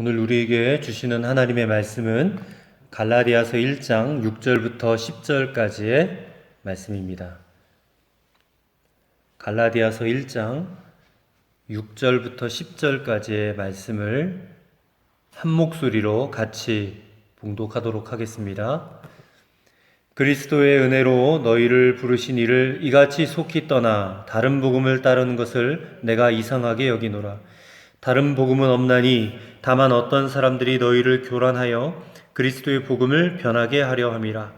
오늘 우리에게 주시는 하나님의 말씀은 갈라디아서 1장 6절부터 10절까지의 말씀입니다. 갈라디아서 1장 6절부터 10절까지의 말씀을 한 목소리로 같이 봉독하도록 하겠습니다. 그리스도의 은혜로 너희를 부르신 이를 이같이 속히 떠나 다른 복음을 따르는 것을 내가 이상하게 여기노라. 다른 복음은 없나니 다만 어떤 사람들이 너희를 교란하여 그리스도의 복음을 변하게 하려 함이라.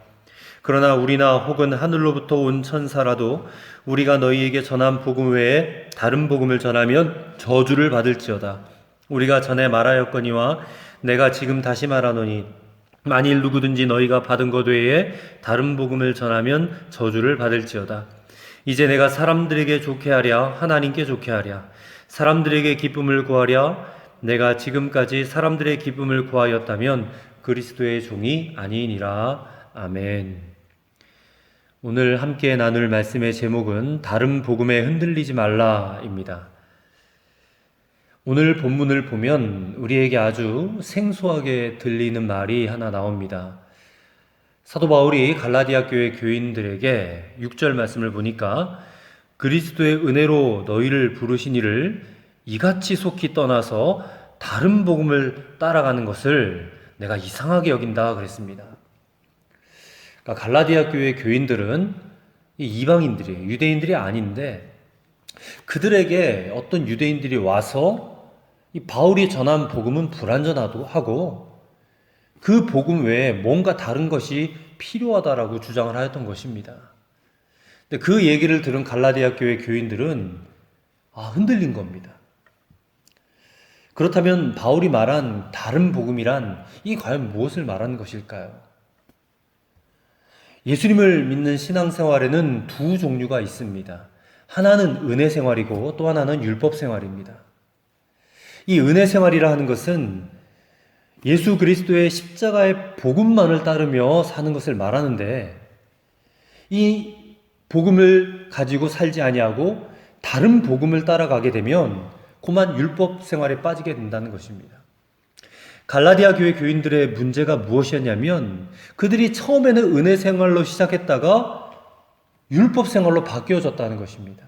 그러나 우리나 혹은 하늘로부터 온 천사라도 우리가 너희에게 전한 복음 외에 다른 복음을 전하면 저주를 받을지어다. 우리가 전에 말하였거니와 내가 지금 다시 말하노니 만일 누구든지 너희가 받은 것 외에 다른 복음을 전하면 저주를 받을지어다. 이제 내가 사람들에게 좋게 하랴 하나님께 좋게 하랴 사람들에게 기쁨을 구하랴 내가 지금까지 사람들의 기쁨을 구하였다면 그리스도의 종이 아니니라. 아멘. 오늘 함께 나눌 말씀의 제목은 다른 복음에 흔들리지 말라입니다. 오늘 본문을 보면 우리에게 아주 생소하게 들리는 말이 하나 나옵니다. 사도 바울이 갈라디아 교회 교인들에게 6절 말씀을 보니까 그리스도의 은혜로 너희를 부르신 이를 이같이 속히 떠나서 다른 복음을 따라가는 것을 내가 이상하게 여긴다 그랬습니다. 그러니까 갈라디아 교회 교인들은 이방인들이에요. 유대인들이 아닌데 그들에게 어떤 유대인들이 와서 이 바울이 전한 복음은 불완전하도 하고 그 복음 외에 뭔가 다른 것이 필요하다라고 주장을 하였던 것입니다. 근데 그 얘기를 들은 갈라디아 교회 교인들은 아, 흔들린 겁니다. 그렇다면 바울이 말한 다른 복음이란 이 과연 무엇을 말하는 것일까요? 예수님을 믿는 신앙생활에는 두 종류가 있습니다. 하나는 은혜 생활이고 또 하나는 율법 생활입니다. 이 은혜 생활이라 하는 것은 예수 그리스도의 십자가의 복음만을 따르며 사는 것을 말하는데 이 복음을 가지고 살지 아니하고 다른 복음을 따라가게 되면 그만 율법 생활에 빠지게 된다는 것입니다. 갈라디아 교회 교인들의 문제가 무엇이었냐면 그들이 처음에는 은혜 생활로 시작했다가 율법 생활로 바뀌어졌다는 것입니다.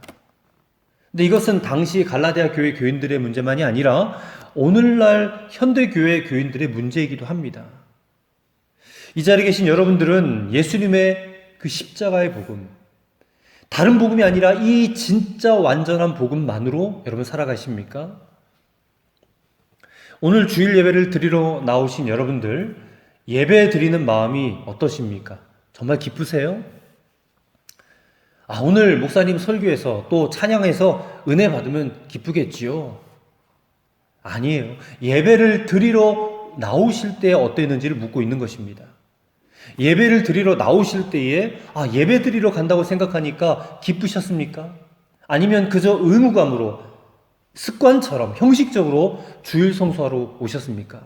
근데 이것은 당시 갈라디아 교회 교인들의 문제만이 아니라 오늘날 현대 교회 교인들의 문제이기도 합니다. 이 자리에 계신 여러분들은 예수님의 그 십자가의 복음, 다른 복음이 아니라 이 진짜 완전한 복음만으로 여러분 살아가십니까? 오늘 주일 예배를 드리러 나오신 여러분들, 예배 드리는 마음이 어떠십니까? 정말 기쁘세요? 아, 오늘 목사님 설교에서 또 찬양해서 은혜 받으면 기쁘겠지요? 아니에요. 예배를 드리러 나오실 때 어땠는지를 묻고 있는 것입니다. 예배를 드리러 나오실 때에 아 예배 드리러 간다고 생각하니까 기쁘셨습니까? 아니면 그저 의무감으로 습관처럼 형식적으로 주일 성수하러 오셨습니까?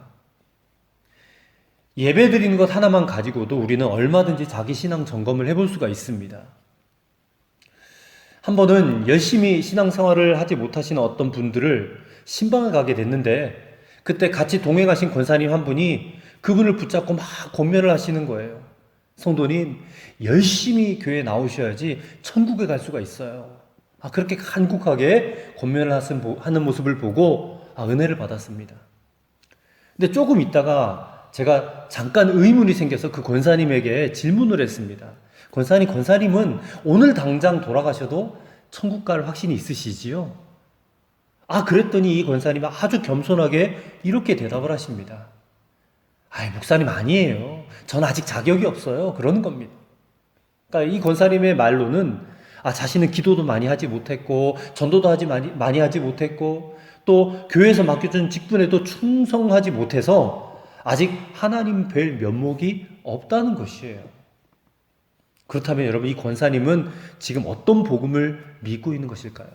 예배 드리는 것 하나만 가지고도 우리는 얼마든지 자기 신앙 점검을 해볼 수가 있습니다. 한 번은 열심히 신앙생활을 하지 못하시는 어떤 분들을 신방을 가게 됐는데 그때 같이 동행하신 권사님 한 분이 그분을 붙잡고 막 권면을 하시는 거예요. 성도님, 열심히 교회 나오셔야지 천국에 갈 수가 있어요. 아, 그렇게 간곡하게 권면을 하는 모습을 보고 아, 은혜를 받았습니다. 근데 조금 있다가 제가 잠깐 의문이 생겨서 그 권사님에게 질문을 했습니다. 권사님, 권사님은 오늘 당장 돌아가셔도 천국 갈 확신이 있으시지요? 아, 그랬더니 이 권사님은 아주 겸손하게 이렇게 대답을 하십니다. 아이, 목사님 아니에요. 전 아직 자격이 없어요. 그러는 겁니다. 그러니까 이 권사님의 말로는 아, 자신은 기도도 많이 하지 못했고, 전도도 하지 많이, 많이 하지 못했고, 또 교회에서 맡겨준 직분에도 충성하지 못해서 아직 하나님 뵐 면목이 없다는 것이에요. 그렇다면 여러분, 이 권사님은 지금 어떤 복음을 믿고 있는 것일까요?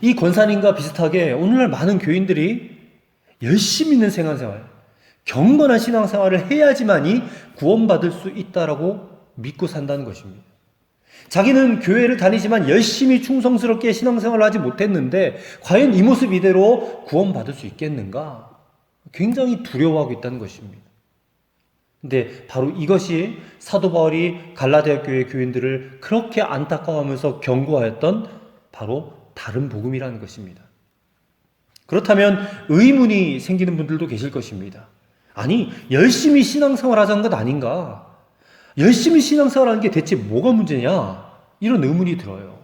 이 권사님과 비슷하게 오늘날 많은 교인들이 열심히 있는 생활생활, 경건한 신앙생활을 해야지만이 구원받을 수 있다라고 믿고 산다는 것입니다. 자기는 교회를 다니지만 열심히 충성스럽게 신앙생활을 하지 못했는데 과연 이 모습 이대로 구원받을 수 있겠는가? 굉장히 두려워하고 있다는 것입니다. 근데 바로 이것이 사도 바울이 갈라디아 교회 교인들을 그렇게 안타까워하면서 경고하였던 바로 다른 복음이라는 것입니다. 그렇다면 의문이 생기는 분들도 계실 것입니다. 아니, 열심히 신앙생활 하자는 것 아닌가? 열심히 신앙생활 하는 게 대체 뭐가 문제냐? 이런 의문이 들어요.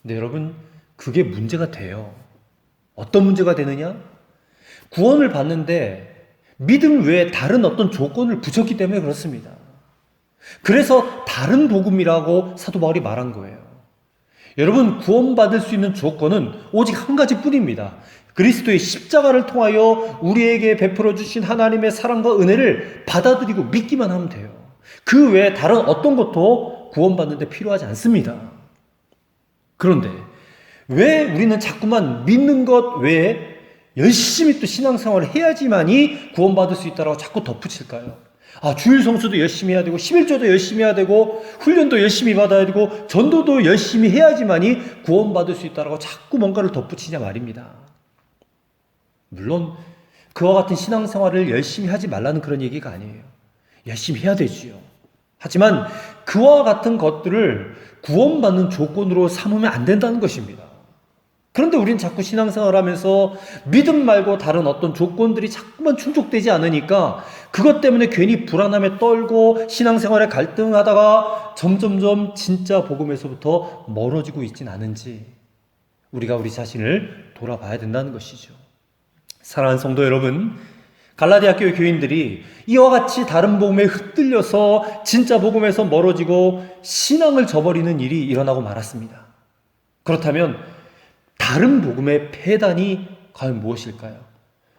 근데 여러분, 그게 문제가 돼요. 어떤 문제가 되느냐? 구원을 받는데 믿음 외에 다른 어떤 조건을 붙였기 때문에 그렇습니다. 그래서 다른 복음이라고 사도 바울이 말한 거예요. 여러분, 구원받을 수 있는 조건은 오직 한 가지 뿐입니다. 그리스도의 십자가를 통하여 우리에게 베풀어 주신 하나님의 사랑과 은혜를 받아들이고 믿기만 하면 돼요. 그 외에 다른 어떤 것도 구원받는데 필요하지 않습니다. 그런데 왜 우리는 자꾸만 믿는 것 외에 열심히 또 신앙생활을 해야지만이 구원받을 수 있다라고 자꾸 덧붙일까요? 아, 주일 성수도 열심히 해야 되고, 11조도 열심히 해야 되고, 훈련도 열심히 받아야 되고, 전도도 열심히 해야지만이 구원받을 수 있다라고 자꾸 뭔가를 덧붙이냐 말입니다. 물론, 그와 같은 신앙생활을 열심히 하지 말라는 그런 얘기가 아니에요. 열심히 해야 되지요. 하지만 그와 같은 것들을 구원받는 조건으로 삼으면 안 된다는 것입니다. 그런데 우리는 자꾸 신앙생활 하면서 믿음 말고 다른 어떤 조건들이 자꾸만 충족되지 않으니까 그것 때문에 괜히 불안함에 떨고 신앙생활에 갈등하다가 점점점 진짜 복음에서부터 멀어지고 있진 않은지 우리가 우리 자신을 돌아봐야 된다는 것이죠. 사랑하는 성도 여러분, 갈라디아 교회 교인들이 이와 같이 다른 복음에 흩들려서 진짜 복음에서 멀어지고 신앙을 저버리는 일이 일어나고 말았습니다. 그렇다면 다른 복음의 폐단이 과연 무엇일까요?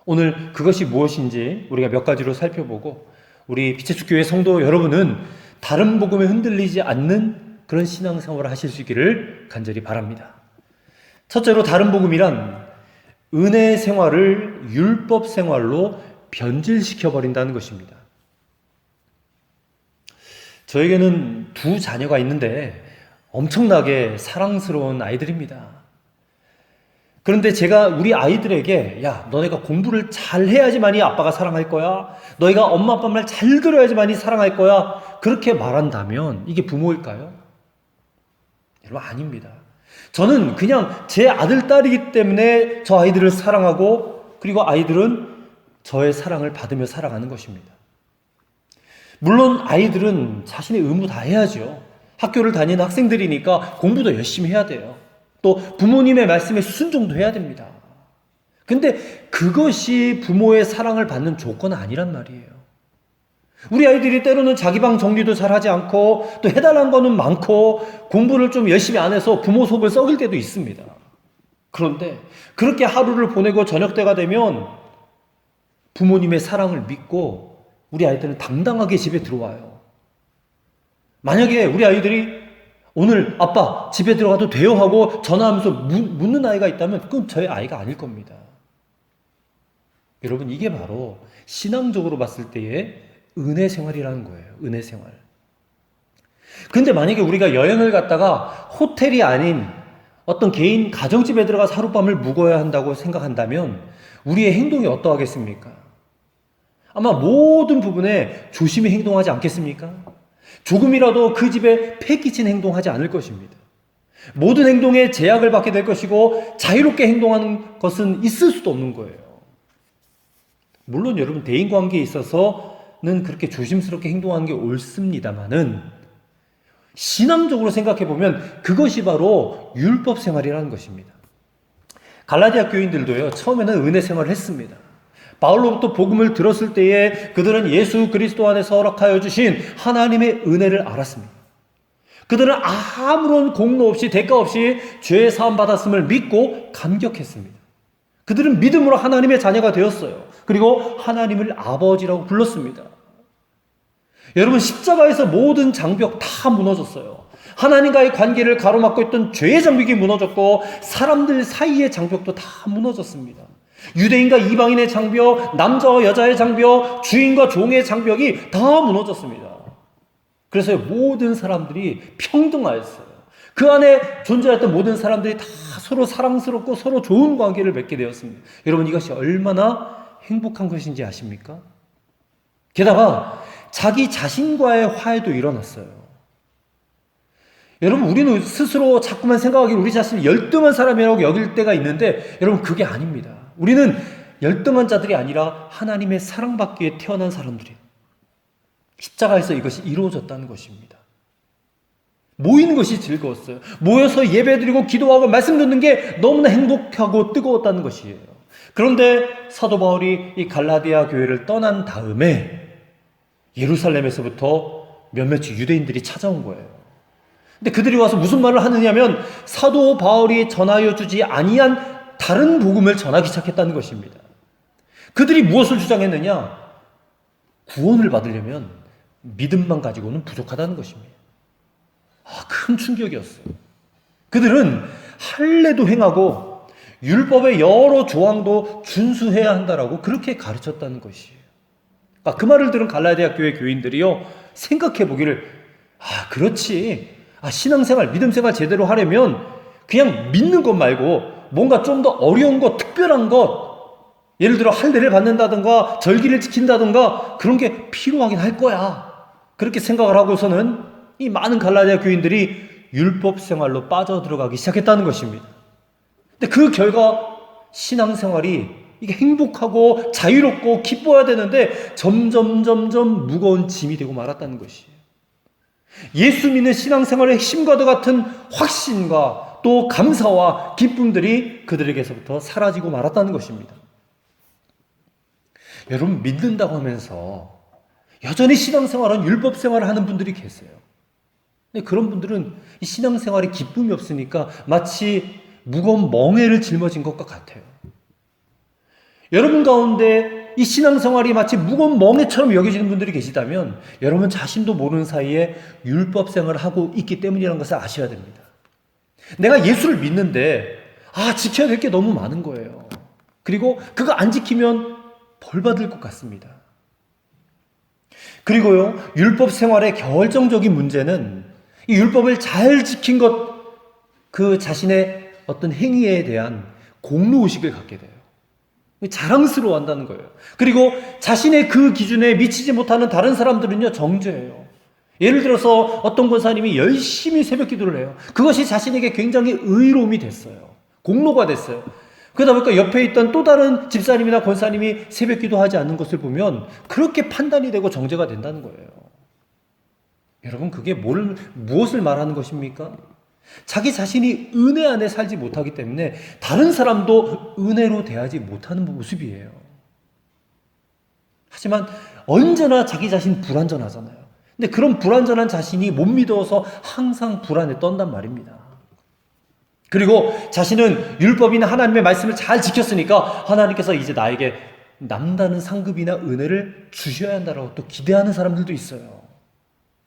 오늘 그것이 무엇인지 우리가 몇 가지로 살펴보고 우리 빛의 축교회 성도 여러분은 다른 복음에 흔들리지 않는 그런 신앙생활을 하실 수 있기를 간절히 바랍니다. 첫째로 다른 복음이란 은혜 생활을 율법 생활로 변질시켜 버린다는 것입니다. 저에게는 두 자녀가 있는데 엄청나게 사랑스러운 아이들입니다. 그런데 제가 우리 아이들에게 야 너네가 공부를 잘 해야지만이 아빠가 사랑할 거야. 너희가 엄마 아빠 말 잘 들어야지만이 사랑할 거야. 그렇게 말한다면 이게 부모일까요? 여러분 아닙니다. 저는 그냥 제 아들 딸이기 때문에 저 아이들을 사랑하고 그리고 아이들은 저의 사랑을 받으며 살아가는 것입니다. 물론 아이들은 자신의 의무 다 해야죠. 학교를 다니는 학생들이니까 공부도 열심히 해야 돼요. 또 부모님의 말씀에 순종도 해야 됩니다. 근데 그것이 부모의 사랑을 받는 조건은 아니란 말이에요. 우리 아이들이 때로는 자기 방 정리도 잘 하지 않고 또 해달라는 거는 많고 공부를 좀 열심히 안 해서 부모 속을 썩일 때도 있습니다. 그런데 그렇게 하루를 보내고 저녁 때가 되면 부모님의 사랑을 믿고 우리 아이들은 당당하게 집에 들어와요. 만약에 우리 아이들이 오늘 아빠 집에 들어가도 돼요 하고 전화하면서 묻는 아이가 있다면 그건 저의 아이가 아닐 겁니다. 여러분 이게 바로 신앙적으로 봤을 때의 은혜 생활이라는 거예요. 은혜 생활. 근데 만약에 우리가 여행을 갔다가 호텔이 아닌 어떤 개인 가정집에 들어가서 하룻밤을 묵어야 한다고 생각한다면 우리의 행동이 어떠하겠습니까? 아마 모든 부분에 조심히 행동하지 않겠습니까? 조금이라도 그 집에 패기친 행동하지 않을 것입니다. 모든 행동에 제약을 받게 될 것이고 자유롭게 행동하는 것은 있을 수도 없는 거예요. 물론 여러분 대인 관계에 있어서는 그렇게 조심스럽게 행동하는 게 옳습니다만은 신앙적으로 생각해 보면 그것이 바로 율법 생활이라는 것입니다. 갈라디아 교인들도요 처음에는 은혜 생활을 했습니다. 바울로부터 복음을 들었을 때에 그들은 예수 그리스도 안에서 허락하여 주신 하나님의 은혜를 알았습니다. 그들은 아무런 공로 없이 대가 없이 죄 사함 받았음을 믿고 감격했습니다. 그들은 믿음으로 하나님의 자녀가 되었어요. 그리고 하나님을 아버지라고 불렀습니다. 여러분 십자가에서 모든 장벽 다 무너졌어요. 하나님과의 관계를 가로막고 있던 죄의 장벽이 무너졌고 사람들 사이의 장벽도 다 무너졌습니다. 유대인과 이방인의 장벽, 남자와 여자의 장벽, 주인과 종의 장벽이 다 무너졌습니다. 그래서 모든 사람들이 평등하였어요. 그 안에 존재했던 모든 사람들이 다 서로 사랑스럽고 서로 좋은 관계를 맺게 되었습니다. 여러분 이것이 얼마나 행복한 것인지 아십니까? 게다가 자기 자신과의 화해도 일어났어요. 여러분 우리는 스스로 자꾸만 생각하기 우리 자신을 열등한 사람이라고 여길 때가 있는데 여러분 그게 아닙니다. 우리는 열등한 자들이 아니라 하나님의 사랑받기 위해 태어난 사람들이에요. 십자가에서 이것이 이루어졌다는 것입니다. 모이는 것이 즐거웠어요. 모여서 예배드리고 기도하고 말씀 듣는 게 너무나 행복하고 뜨거웠다는 것이에요. 그런데 사도 바울이 이 갈라디아 교회를 떠난 다음에 예루살렘에서부터 몇몇 유대인들이 찾아온 거예요. 근데 그들이 와서 무슨 말을 하느냐면 사도 바울이 전하여 주지 아니한 다른 복음을 전하기 시작했다는 것입니다. 그들이 무엇을 주장했느냐? 구원을 받으려면 믿음만 가지고는 부족하다는 것입니다. 아, 큰 충격이었어요. 그들은 할례도 행하고 율법의 여러 조항도 준수해야 한다라고 그렇게 가르쳤다는 것이에요. 그러니까 그 말을 들은 갈라디아 교회 교인들이요 생각해 보기를 아 그렇지 아 신앙생활 믿음생활 제대로 하려면 그냥 믿는 것 말고 뭔가 좀 더 어려운 것 특별한 것 예를 들어 할례를 받는다든가 절기를 지킨다든가 그런 게 필요하긴 할 거야 그렇게 생각을 하고서는 이 많은 갈라디아 교인들이 율법 생활로 빠져 들어가기 시작했다는 것입니다. 근데 그 결과 신앙 생활이 이게 행복하고 자유롭고 기뻐야 되는데 점점 점점 무거운 짐이 되고 말았다는 것이에요. 예수 믿는 신앙생활의 핵심과도 같은 확신과 또 감사와 기쁨들이 그들에게서부터 사라지고 말았다는 것입니다. 여러분 믿는다고 하면서 여전히 신앙생활은 율법 생활을 하는 분들이 계세요. 근데 그런 분들은 이 신앙생활에 기쁨이 없으니까 마치 무거운 멍에를 짊어진 것과 같아요. 여러분 가운데 이 신앙생활이 마치 무거운 멍에처럼 여겨지는 분들이 계시다면 여러분 자신도 모르는 사이에 율법 생활을 하고 있기 때문이라는 것을 아셔야 됩니다. 내가 예수를 믿는데 아 지켜야 될 게 너무 많은 거예요. 그리고 그거 안 지키면 벌 받을 것 같습니다. 그리고요 율법 생활의 결정적인 문제는 이 율법을 잘 지킨 것, 그 자신의 어떤 행위에 대한 공로 의식을 갖게 돼요. 자랑스러워 한다는 거예요. 그리고 자신의 그 기준에 미치지 못하는 다른 사람들은요, 정죄해요. 예를 들어서 어떤 권사님이 열심히 새벽 기도를 해요. 그것이 자신에게 굉장히 의로움이 됐어요. 공로가 됐어요. 그러다 보니까 옆에 있던 또 다른 집사님이나 권사님이 새벽 기도하지 않는 것을 보면 그렇게 판단이 되고 정죄가 된다는 거예요. 여러분 그게 뭘 무엇을 말하는 것입니까? 자기 자신이 은혜 안에 살지 못하기 때문에 다른 사람도 은혜로 대하지 못하는 모습이에요. 하지만 언제나 자기 자신 불완전하잖아요. 근데 그런 불완전한 자신이 못 믿어서 항상 불안에 떤단 말입니다. 그리고 자신은 율법이나 하나님의 말씀을 잘 지켰으니까 하나님께서 이제 나에게 남다른 상급이나 은혜를 주셔야 한다고 또 기대하는 사람들도 있어요.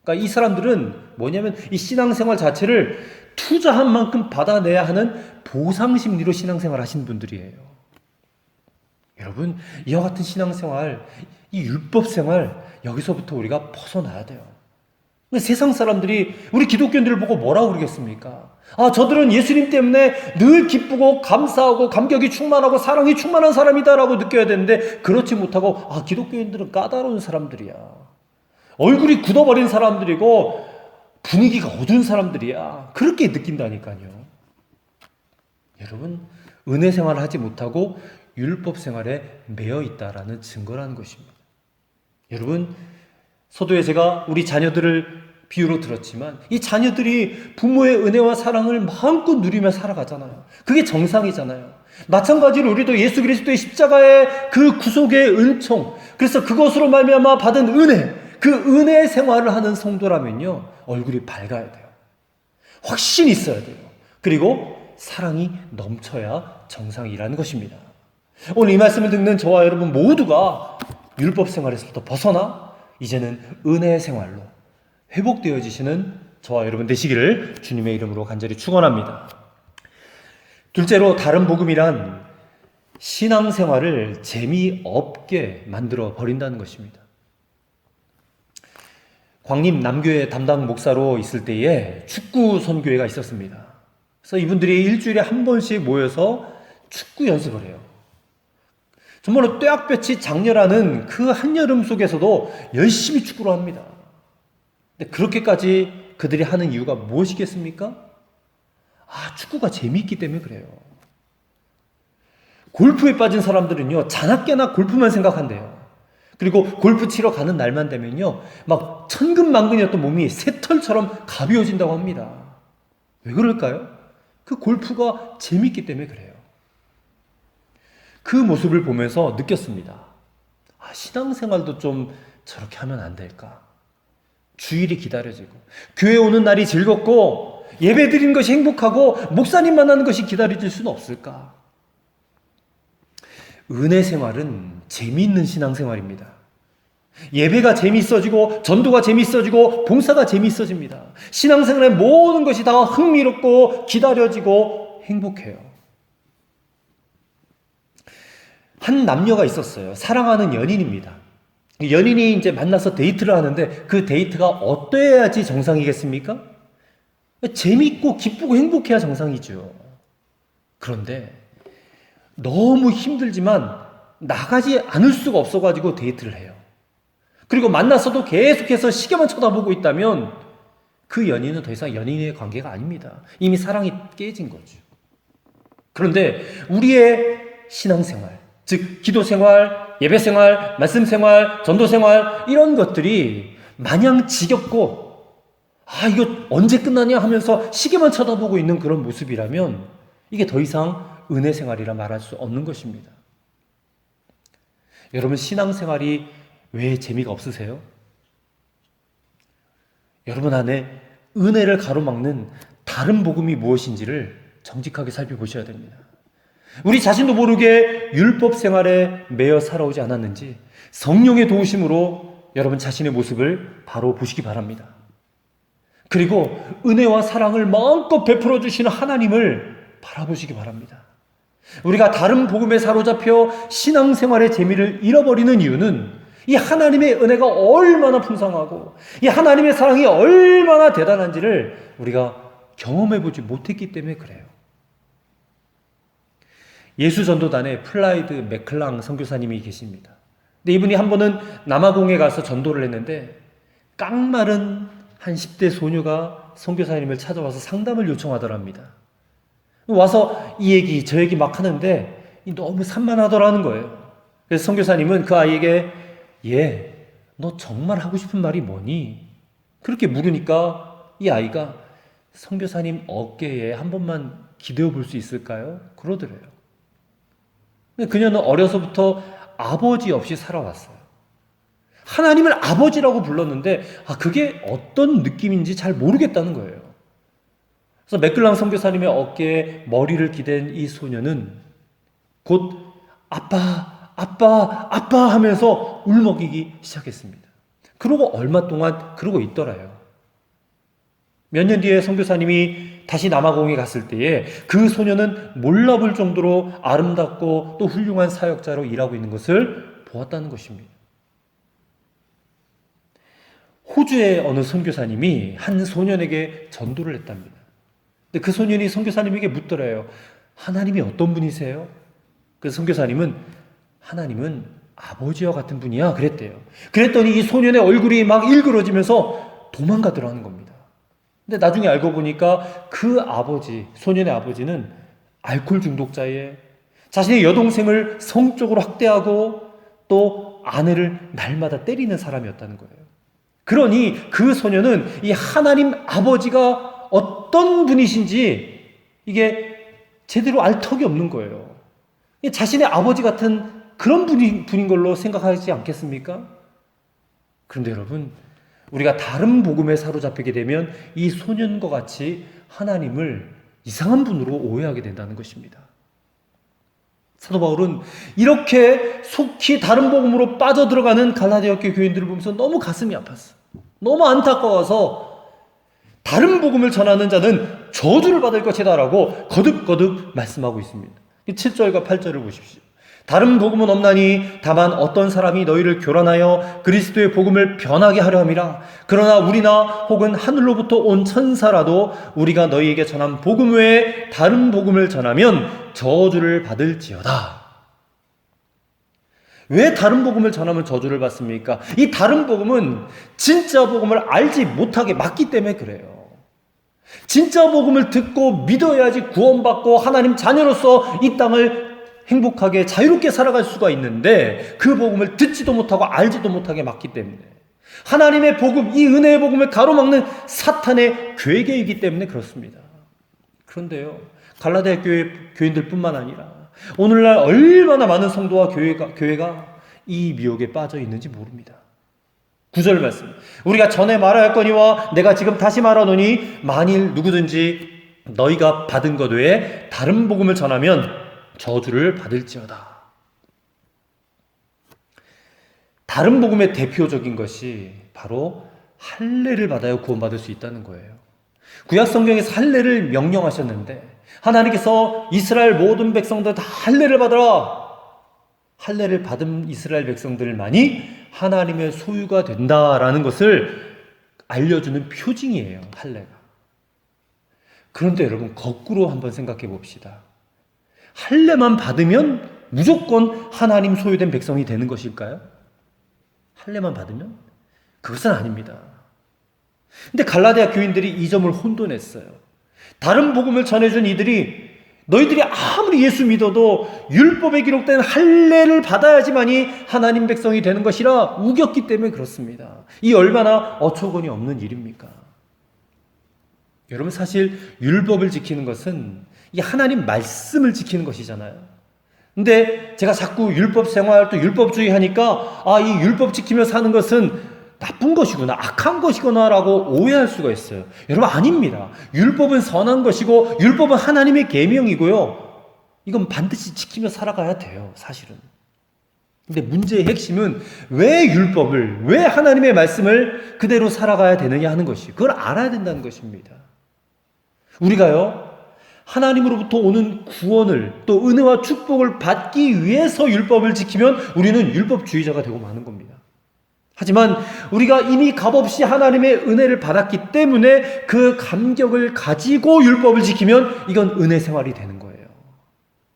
그러니까 이 사람들은 뭐냐면 이 신앙생활 자체를 투자한 만큼 받아내야 하는 보상 심리로 신앙생활 하시는 분들이에요. 여러분, 이와 같은 신앙생활, 이 율법 생활, 여기서부터 우리가 벗어나야 돼요. 세상 사람들이 우리 기독교인들을 보고 뭐라고 그러겠습니까? 아, 저들은 예수님 때문에 늘 기쁘고 감사하고 감격이 충만하고 사랑이 충만한 사람이다라고 느껴야 되는데 그렇지 못하고 아, 기독교인들은 까다로운 사람들이야. 얼굴이 굳어버린 사람들이고 분위기가 어두운 사람들이야. 그렇게 느낀다니까요. 여러분, 은혜 생활을 하지 못하고 율법 생활에 매여 있다라는 증거라는 것입니다. 여러분, 서도에 제가 우리 자녀들을 비유로 들었지만 이 자녀들이 부모의 은혜와 사랑을 마음껏 누리며 살아가잖아요. 그게 정상이잖아요. 마찬가지로 우리도 예수 그리스도의 십자가의 그 구속의 은총, 그래서 그것으로 말미암아 받은 은혜, 그 은혜 생활을 하는 성도라면요. 얼굴이 밝아야 돼요. 확신이 있어야 돼요. 그리고 사랑이 넘쳐야 정상이라는 것입니다. 오늘 이 말씀을 듣는 저와 여러분 모두가 율법 생활에서부터 벗어나 이제는 은혜 생활로 회복되어지시는 저와 여러분 되시기를 주님의 이름으로 간절히 축원합니다. 둘째로 다른 복음이란 신앙생활을 재미없게 만들어 버린다는 것입니다. 광림 남교회 담당 목사로 있을 때에 축구 선교회가 있었습니다. 그래서 이분들이 일주일에 한 번씩 모여서 축구 연습을 해요. 정말로 떼약볕이 장렬하는 그 한여름 속에서도 열심히 축구를 합니다. 근데 그렇게까지 그들이 하는 이유가 무엇이겠습니까? 아, 축구가 재미있기 때문에 그래요. 골프에 빠진 사람들은요, 자나깨나 골프만 생각한대요. 그리고 골프 치러 가는 날만 되면요, 막 천근만근이었던 몸이 새털처럼 가벼워진다고 합니다. 왜 그럴까요? 그 골프가 재밌기 때문에 그래요. 그 모습을 보면서 느꼈습니다. 아, 신앙생활도 좀 저렇게 하면 안 될까? 주일이 기다려지고, 교회 오는 날이 즐겁고, 예배 드리는 것이 행복하고, 목사님 만나는 것이 기다려질 수는 없을까? 은혜 생활은 재미있는 신앙생활입니다. 예배가 재미있어지고, 전도가 재미있어지고, 봉사가 재미있어집니다. 신앙생활의 모든 것이 다 흥미롭고, 기다려지고, 행복해요. 한 남녀가 있었어요. 사랑하는 연인입니다. 연인이 이제 만나서 데이트를 하는데 그 데이트가 어떠해야지 정상이겠습니까? 재밌고 기쁘고 행복해야 정상이죠. 그런데 너무 힘들지만 나가지 않을 수가 없어가지고 데이트를 해요. 그리고 만났어도 계속해서 시계만 쳐다보고 있다면 그 연인은 더 이상 연인의 관계가 아닙니다. 이미 사랑이 깨진 거죠. 그런데 우리의 신앙생활, 즉 기도 생활, 예배 생활, 말씀 생활, 전도 생활 이런 것들이 마냥 지겹고 아 이거 언제 끝나냐 하면서 시계만 쳐다보고 있는 그런 모습이라면 이게 더 이상 은혜 생활이라 말할 수 없는 것입니다. 여러분 신앙 생활이 왜 재미가 없으세요? 여러분 안에 은혜를 가로막는 다른 복음이 무엇인지를 정직하게 살펴보셔야 됩니다. 우리 자신도 모르게 율법 생활에 매여 살아오지 않았는지 성령의 도우심으로 여러분 자신의 모습을 바로 보시기 바랍니다. 그리고 은혜와 사랑을 마음껏 베풀어 주시는 하나님을 바라보시기 바랍니다. 우리가 다른 복음에 사로잡혀 신앙생활의 재미를 잃어버리는 이유는 이 하나님의 은혜가 얼마나 풍성하고 이 하나님의 사랑이 얼마나 대단한지를 우리가 경험해 보지 못했기 때문에 그래요. 예수전도단에 플라이드 맥클랑 선교사님이 계십니다. 근데 이분이 한 번은 남아공에 가서 전도를 했는데 깡마른 한 10대 소녀가 선교사님을 찾아와서 상담을 요청하더랍니다. 와서 이 얘기 저 얘기 막 하는데 너무 산만하더라는 거예요. 그래서 선교사님은 그 아이에게 얘, 너 정말 하고 싶은 말이 뭐니? 그렇게 물으니까 이 아이가 선교사님 어깨에 한 번만 기대어 볼 수 있을까요? 그러더래요. 그녀는 어려서부터 아버지 없이 살아왔어요. 하나님을 아버지라고 불렀는데 아 그게 어떤 느낌인지 잘 모르겠다는 거예요. 그래서 맥글랑 선교사님의 어깨에 머리를 기댄 이 소녀는 곧 아빠, 아빠, 아빠 하면서 울먹이기 시작했습니다. 그러고 얼마 동안 그러고 있더라요. 몇 년 뒤에 선교사님이 다시 남아공에 갔을 때에 그 소녀는 몰라볼 정도로 아름답고 또 훌륭한 사역자로 일하고 있는 것을 보았다는 것입니다. 호주의 어느 선교사님이 한 소년에게 전도를 했답니다. 근데 그 소년이 선교사님에게 묻더래요. 하나님이 어떤 분이세요? 그 선교사님은 하나님은 아버지와 같은 분이야 그랬대요. 그랬더니 이 소년의 얼굴이 막 일그러지면서 도망가더라는 겁니다. 근데 나중에 알고 보니까 그 아버지, 소년의 아버지는 알코올 중독자에 자신의 여동생을 성적으로 학대하고 또 아내를 날마다 때리는 사람이었다는 거예요. 그러니 그 소년은 이 하나님 아버지가 어떤 분이신지 이게 제대로 알 턱이 없는 거예요. 자신의 아버지 같은 그런 분인, 분인 걸로 생각하지 않겠습니까? 그런데 여러분, 우리가 다른 복음에 사로잡히게 되면 이 소년과 같이 하나님을 이상한 분으로 오해하게 된다는 것입니다. 사도 바울은 이렇게 속히 다른 복음으로 빠져들어가는 갈라디아 교 교인들을 보면서 너무 가슴이 아팠어. 너무 안타까워서 다른 복음을 전하는 자는 저주를 받을 것이다라고 거듭거듭 말씀하고 있습니다. 7절과 8절을 보십시오. 다른 복음은 없나니 다만 어떤 사람이 너희를 교란하여 그리스도의 복음을 변하게 하려 함이라. 그러나 우리나 혹은 하늘로부터 온 천사라도 우리가 너희에게 전한 복음 외에 다른 복음을 전하면 저주를 받을지어다. 왜 다른 복음을 전하면 저주를 받습니까? 이 다른 복음은 진짜 복음을 알지 못하게 막기 때문에 그래요. 진짜 복음을 듣고 믿어야지 구원받고 하나님 자녀로서 이 땅을 행복하게 자유롭게 살아갈 수가 있는데 그 복음을 듣지도 못하고 알지도 못하게 막기 때문에 하나님의 복음, 이 은혜의 복음을 가로막는 사탄의 괴계이기 때문에 그렇습니다. 그런데요, 갈라디아 교회 교인들뿐만 아니라 오늘날 얼마나 많은 성도와 교회가, 교회가 이 미혹에 빠져 있는지 모릅니다. 구절 말씀. 우리가 전에 말하였 거니와 내가 지금 다시 말하노니 만일 누구든지 너희가 받은 것 외에 다른 복음을 전하면 저주를 받을지어다. 다른 복음의 대표적인 것이 바로 할례를 받아야 구원받을 수 있다는 거예요. 구약 성경에서 할례를 명령하셨는데 하나님께서 이스라엘 모든 백성들 다 할례를 받아라. 할례를 받은 이스라엘 백성들만이 하나님의 소유가 된다라는 것을 알려주는 표징이에요. 할례가. 그런데 여러분 거꾸로 한번 생각해 봅시다. 할례만 받으면 무조건 하나님 소유된 백성이 되는 것일까요? 할례만 받으면 그것은 아닙니다. 근데 갈라디아 교인들이 이 점을 혼돈했어요. 다른 복음을 전해준 이들이 너희들이 아무리 예수 믿어도 율법에 기록된 할례를 받아야지만이 하나님 백성이 되는 것이라 우겼기 때문에 그렇습니다. 이 얼마나 어처구니 없는 일입니까? 여러분 사실 율법을 지키는 것은 이 하나님 말씀을 지키는 것이잖아요. 근데 제가 자꾸 율법 생활 또 율법주의 하니까 아 이 율법 지키며 사는 것은 나쁜 것이구나, 악한 것이구나라고 오해할 수가 있어요. 여러분 아닙니다. 율법은 선한 것이고 율법은 하나님의 계명이고요. 이건 반드시 지키며 살아가야 돼요, 사실은. 근데 문제의 핵심은 왜 율법을, 왜 하나님의 말씀을 그대로 살아가야 되느냐 하는 것이, 그걸 알아야 된다는 것입니다. 우리가요, 하나님으로부터 오는 구원을 또 은혜와 축복을 받기 위해서 율법을 지키면 우리는 율법주의자가 되고 마는 겁니다. 하지만 우리가 이미 값없이 하나님의 은혜를 받았기 때문에 그 감격을 가지고 율법을 지키면 이건 은혜 생활이 되는 거예요.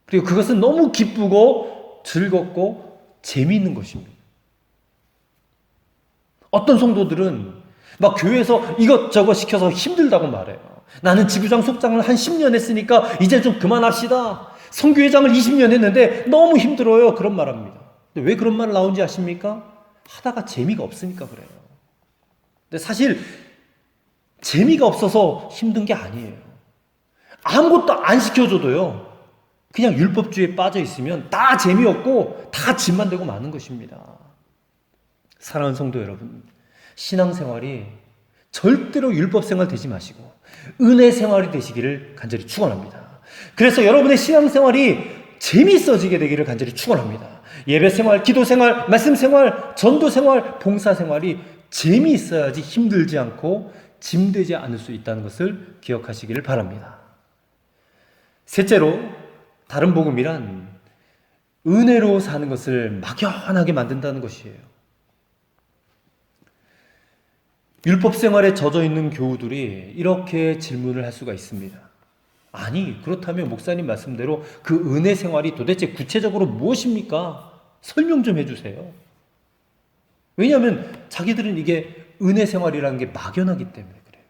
그리고 그것은 너무 기쁘고 즐겁고 재미있는 것입니다. 어떤 성도들은 막 교회에서 이것저것 시켜서 힘들다고 말해요. 나는 지부장 속장을 한 10년 했으니까 이제 좀 그만합시다. 성교회장을 20년 했는데 너무 힘들어요. 그런 말 합니다. 왜 그런 말 나온지 아십니까? 하다가 재미가 없으니까 그래요. 근데 사실 재미가 없어서 힘든 게 아니에요. 아무것도 안 시켜줘도요. 그냥 율법주의에 빠져 있으면 다 재미없고 다 집만 되고 마는 것입니다. 사랑하는 성도 여러분, 신앙생활이 절대로 율법생활 되지 마시고 은혜 생활이 되시기를 간절히 축원합니다. 그래서 여러분의 신앙 생활이 재미있어지게 되기를 간절히 축원합니다. 예배 생활, 기도 생활, 말씀 생활, 전도 생활, 봉사 생활이 재미있어야지 힘들지 않고 짐되지 않을 수 있다는 것을 기억하시기를 바랍니다. 셋째로 다른 복음이란 은혜로 사는 것을 막연하게 만든다는 것이에요. 율법 생활에 젖어 있는 교우들이 이렇게 질문을 할 수가 있습니다. 아니, 그렇다면 목사님 말씀대로 그 은혜 생활이 도대체 구체적으로 무엇입니까? 설명 좀 해주세요. 왜냐하면 자기들은 이게 은혜 생활이라는 게 막연하기 때문에 그래요.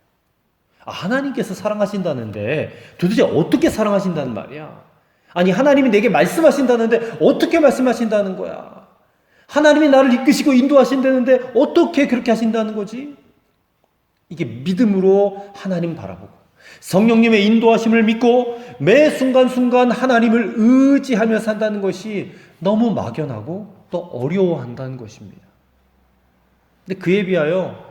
아, 하나님께서 사랑하신다는데 도대체 어떻게 사랑하신다는 말이야? 아니, 하나님이 내게 말씀하신다는데 어떻게 말씀하신다는 거야? 하나님이 나를 이끄시고 인도하신다는데 어떻게 그렇게 하신다는 거지? 이게 믿음으로 하나님 바라보고 성령님의 인도하심을 믿고 매 순간순간 하나님을 의지하며 산다는 것이 너무 막연하고 또 어려워한다는 것입니다. 근데 그에 비하여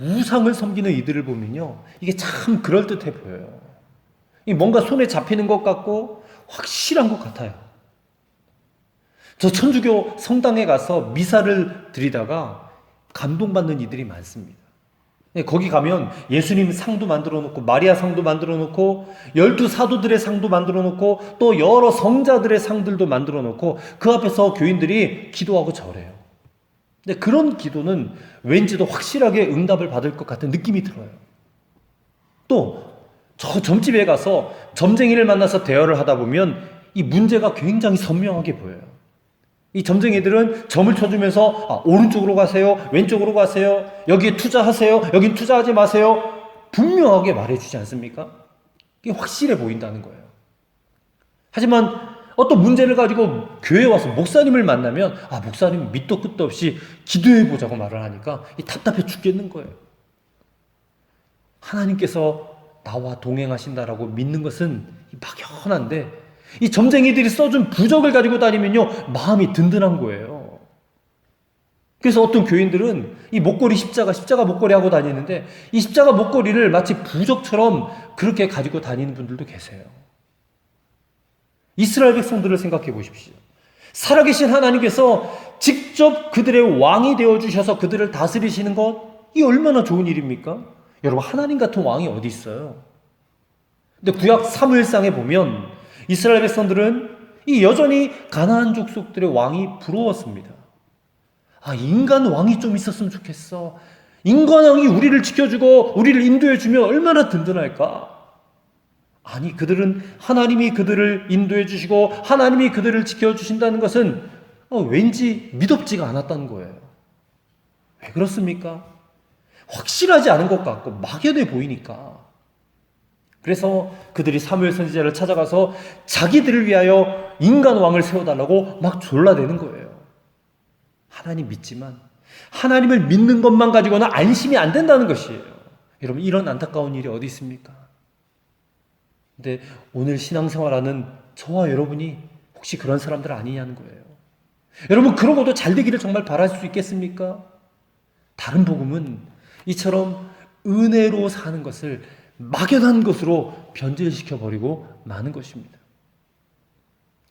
우상을 섬기는 이들을 보면요. 이게 참 그럴듯해 보여요. 뭔가 손에 잡히는 것 같고 확실한 것 같아요. 저 천주교 성당에 가서 미사를 드리다가 감동받는 이들이 많습니다. 네, 거기 가면 예수님 상도 만들어 놓고 마리아 상도 만들어 놓고 열두 사도들의 상도 만들어 놓고 또 여러 성자들의 상들도 만들어 놓고 그 앞에서 교인들이 기도하고 절해요. 근데 그런 기도는 왠지도 확실하게 응답을 받을 것 같은 느낌이 들어요. 또 저 점집에 가서 점쟁이를 만나서 대화를 하다 보면 이 문제가 굉장히 선명하게 보여요. 이 점쟁이 들은 점을 쳐주면서 아, 오른쪽으로 가세요, 왼쪽으로 가세요, 여기에 투자하세요, 여긴 투자하지 마세요. 분명하게 말해주지 않습니까? 이게 확실해 보인다는 거예요. 하지만 어떤 문제를 가지고 교회 와서 목사님을 만나면 아 목사님 밑도 끝도 없이 기도해 보자고 말을 하니까 이 답답해 죽겠는 거예요. 하나님께서 나와 동행하신다라고 믿는 것은 막연한데 이 점쟁이들이 써준 부적을 가지고 다니면요 마음이 든든한 거예요. 그래서 어떤 교인들은 이 목걸이 십자가 십자가 목걸이 하고 다니는데 이 십자가 목걸이를 마치 부적처럼 그렇게 가지고 다니는 분들도 계세요. 이스라엘 백성들을 생각해 보십시오. 살아계신 하나님께서 직접 그들의 왕이 되어 주셔서 그들을 다스리시는 것 이 얼마나 좋은 일입니까? 여러분 하나님 같은 왕이 어디 있어요? 근데 구약 사무엘상에 보면 이스라엘 백성들은 이 여전히 가나안 족속들의 왕이 부러웠습니다. 아 인간 왕이 좀 있었으면 좋겠어. 인간 왕이 우리를 지켜주고 우리를 인도해 주면 얼마나 든든할까? 아니 그들은 하나님이 그들을 인도해 주시고 하나님이 그들을 지켜 주신다는 것은 어, 왠지 믿업지가 않았다는 거예요. 왜 그렇습니까? 확실하지 않은 것 같고 막연해 보이니까. 그래서 그들이 사무엘 선지자를 찾아가서 자기들을 위하여 인간 왕을 세워달라고 막 졸라대는 거예요. 하나님 믿지만 하나님을 믿는 것만 가지고는 안심이 안 된다는 것이에요. 여러분 이런 안타까운 일이 어디 있습니까? 근데 오늘 신앙생활하는 저와 여러분이 혹시 그런 사람들 아니냐는 거예요. 여러분 그러고도 잘 되기를 정말 바랄 수 있겠습니까? 다른 복음은 이처럼 은혜로 사는 것을 막연한 것으로 변질시켜 버리고 마는 것입니다.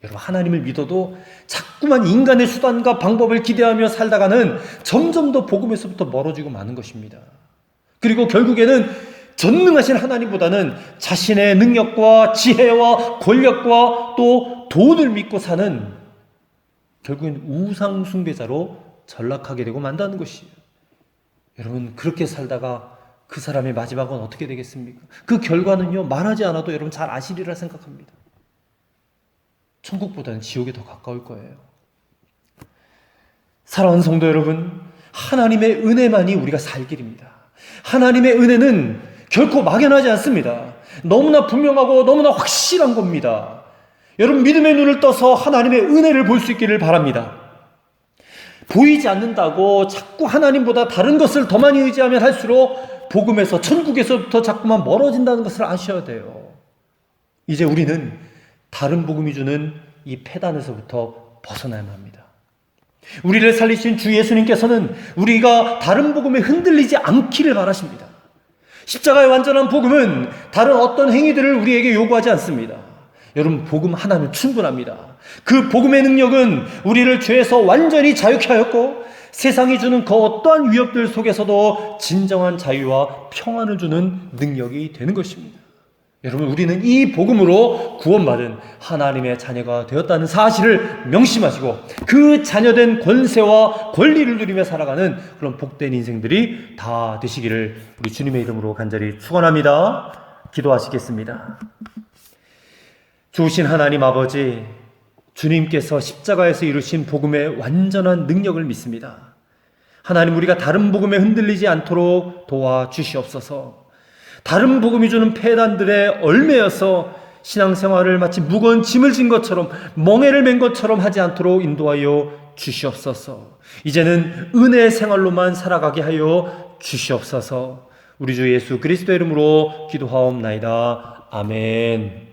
여러분 하나님을 믿어도 자꾸만 인간의 수단과 방법을 기대하며 살다가는 점점 더 복음에서부터 멀어지고 마는 것입니다. 그리고 결국에는 전능하신 하나님보다는 자신의 능력과 지혜와 권력과 또 돈을 믿고 사는 결국엔 우상 숭배자로 전락하게 되고 만다는 것이에요. 여러분 그렇게 살다가 그 사람의 마지막은 어떻게 되겠습니까? 그 결과는요 말하지 않아도 여러분 잘 아시리라 생각합니다. 천국보다는 지옥에 더 가까울 거예요. 사랑하는 성도 여러분, 하나님의 은혜만이 우리가 살 길입니다. 하나님의 은혜는 결코 막연하지 않습니다. 너무나 분명하고 너무나 확실한 겁니다. 여러분 믿음의 눈을 떠서 하나님의 은혜를 볼 수 있기를 바랍니다. 보이지 않는다고 자꾸 하나님보다 다른 것을 더 많이 의지하면 할수록 복음에서 천국에서부터 자꾸만 멀어진다는 것을 아셔야 돼요. 이제 우리는 다른 복음이 주는 이 폐단에서부터 벗어나야만 합니다. 우리를 살리신 주 예수님께서는 우리가 다른 복음에 흔들리지 않기를 바라십니다. 십자가의 완전한 복음은 다른 어떤 행위들을 우리에게 요구하지 않습니다. 여러분, 복음 하나면 충분합니다. 그 복음의 능력은 우리를 죄에서 완전히 자유케 하였고 세상이 주는 그 어떠한 위협들 속에서도 진정한 자유와 평안을 주는 능력이 되는 것입니다. 여러분, 우리는 이 복음으로 구원받은 하나님의 자녀가 되었다는 사실을 명심하시고 그 자녀된 권세와 권리를 누리며 살아가는 그런 복된 인생들이 다 되시기를 우리 주님의 이름으로 간절히 축원합니다. 기도하시겠습니다. 좋으신 하나님 아버지, 주님께서 십자가에서 이루신 복음의 완전한 능력을 믿습니다. 하나님 우리가 다른 복음에 흔들리지 않도록 도와 주시옵소서. 다른 복음이 주는 폐단들의 얼매여서 신앙생활을 마치 무거운 짐을 진 것처럼 멍해를 맨 것처럼 하지 않도록 인도하여 주시옵소서. 이제는 은혜 생활로만 살아가게 하여 주시옵소서. 우리 주 예수 그리스도 이름으로 기도하옵나이다. 아멘.